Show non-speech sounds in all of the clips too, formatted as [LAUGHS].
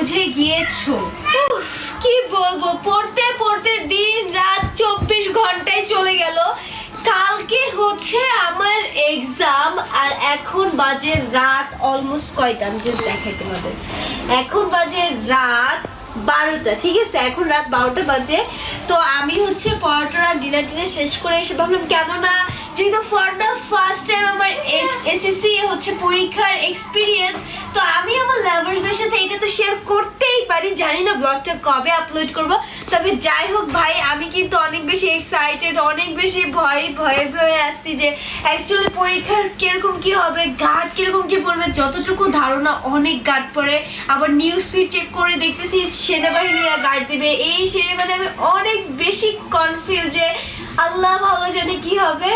বুঝে গিয়েছো? কি বলব? পড়তে পড়তে দিন রাত চব্বিশ ঘন্টায় চলে গেল। কালকে হচ্ছে আমার এক্সাম আর এখন বাজে রাত অলমোস্ট কয়টা? আমি জাস্ট দেখাই তোমাদের। এখন বাজে রাত বারোটা, ঠিক আছে? এখন রাত বারোটা বাজে। তো আমি হচ্ছে পড়াটা ডিনার টিনার শেষ করে এসে ভাবলাম কেন না যেহেতু ফর দ্য ফার্স্ট টাইম আমার এসএসসি হচ্ছে পরীক্ষার এক্সপিরিয়েন্স তো আমি আমার লাভার্সদের সাথে এটা তো শেয়ার করতেই পারি জানি না ব্লগটা কবে আপলোড করব, তবে যাই হোক ভাই, আমি কিন্তু অনেক বেশি এক্সাইটেড অনেক বেশি ভয়, ভয়ে ভয়ে আসছি যে অ্যাকচুয়ালি পরীক্ষার কীরকম কি হবে গার্ড কীরকম কি পড়বে, যতটুকু ধারণা অনেক গার্ড পড়ে। আবার নিউজ ফিড চেক করে দেখতেছি সেনাবাহিনীরা গার্ড দিবে। এই সে মানে আমি অনেক বেশি কনফিউজ যে আল্লাহ ভালো জানে কি হবে।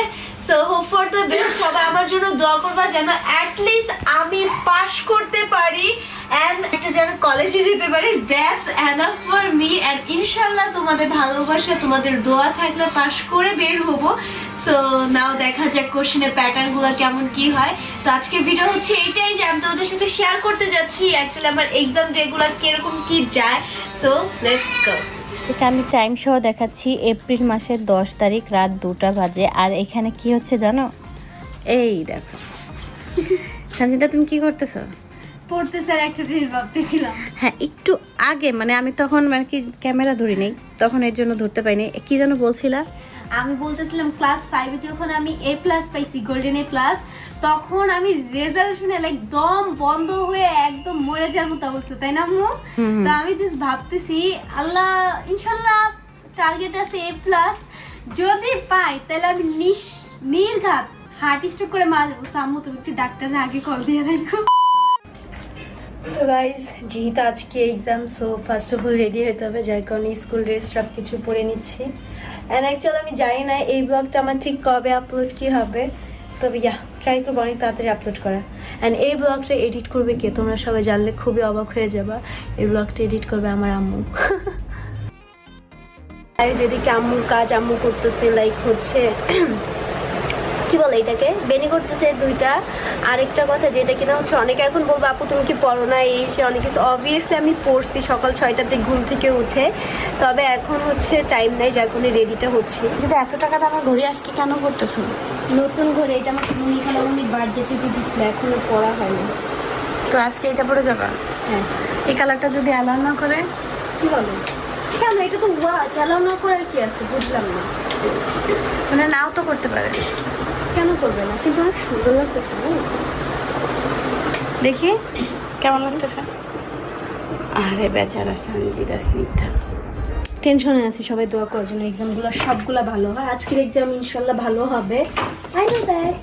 So hope for the best সবাই আমার জন্য দোয়া করবা যেন অ্যাটলিস্ট আমি পাশ করতে পারি। কলেজে যেতে পারি। That's enough for me and ইনশাল্লাহ তোমাদের ভালোবাসা তোমাদের দোয়া থাকলে পাশ করে বের হব। সো নাও দেখা যাক কোশ্চেনের প্যাটার্নগুলো কেমন কি হয়। তো আজকে ভিডিও হচ্ছে এইটাই যে আমি তোমাদের সাথে শেয়ার করতে যাচ্ছি। অ্যাকচুয়ালি আমার এক্সাম ডেগুলো কীরকম কি যায়। সো লেটস গো এটা আমি টাইম সহ দেখাচ্ছি। এপ্রিল মাসের দশ তারিখ রাত দুটা বাজে। আর এখানে কি হচ্ছে জানো? এই দেখো। [LAUGHS] সঞ্জিতা তুমি কি করতেছো? পড়তে স্যার একটা জিনিস ভাবতেছিলাম। হ্যাঁ একটু আগে মানে আমি তখন মানে কি ক্যামেরা ধরি নেই তখন এর জন্য ধরতে পাইনি কি যেন বলছিলা? আমি বলতেছিলাম ক্লাস ফাইভে যখন আমি এ প্লাস পাইছি গোল্ডেন এ প্লাস তখন আমি রেজাল্ট শুনে লাইক দম বন্ধ হয়ে একদম মরে যাওয়ার মতো অবস্থা তাই না আম্মু? তো আমি জাস্ট ভাবতেছি আল্লাহ ইনশাল্লাহ টার্গেট আছে এ প্লাস যদি পাই তাহলে আমি নির্ঘাত হার্ট স্ট্রোক করে মারা যাব। So, তুমি একটু ডাক্তারের আগে কল দিয়ে রাখো তো গাইজ যেহেতু আজকে exam so first of all ready হতে হবে, যার কারণে স্কুল ড্রেস সব কিছু পরে নিচ্ছি। অ্যান্ড অ্যাকচুয়ালি আমি জানি না, এই ব্লগটা আমার ঠিক কবে আপলোড কি হবে। তবে ইয়া ট্রাই করব অনেক তাড়াতাড়ি আপলোড করা। অ্যান্ড এই ব্লগটা এডিট করবে কে? তোমরা সবাই জানলে খুবই অবাক হয়ে যাবা। এই ব্লগটা এডিট করবে আমার আম্মু। [LAUGHS] আর যেদিকে আম্মুর কাজ আম্মু করতেছে লাইক হচ্ছে কি বলে এটাকে? বেনি করতেছে দুইটা। আরেকটা কথা যেটা কিনা হচ্ছে অনেকে এখন বলব আপু তুমি কি পড়ো না? এই সে অনেক কিছু। অবভিয়াসলি আমি পড়ছি সকাল ছয়টাতে ঘুম থেকে উঠে। তবে এখন হচ্ছে টাইম নাই যার কারণে রেডিটা হচ্ছে। যেটা এত টাকা দামের ঘড়ি আজকে কেন করতেছো? নতুন করে এটা আমার আমাকে মনি খালামনি বার্থডেতে যে দিছিল এখনও পড়া হয়নি। তো আজকে এটা পরে যাবা? হ্যাঁ। এই কালারটা যদি অ্যালাউ না করে? কি বলো? কেন এটা তো ওয়া চালাও না করার কি আছে? বুঝলাম না। মানে নাও তো করতে পারে। কেন করবে না? কিন্তু অনেক সুন্দর লাগতেছে না? দেখি কেমন লাগতেছে? আরে বেচারা সঞ্জিতা স্নিগ্ধা। টেনশনে আছি সবাই দোয়া করার জন্য এক্সামগুলো সবগুলো ভালো হয়। আজকের এক্সাম ইনশাল্লাহ ভালো হবে। I know that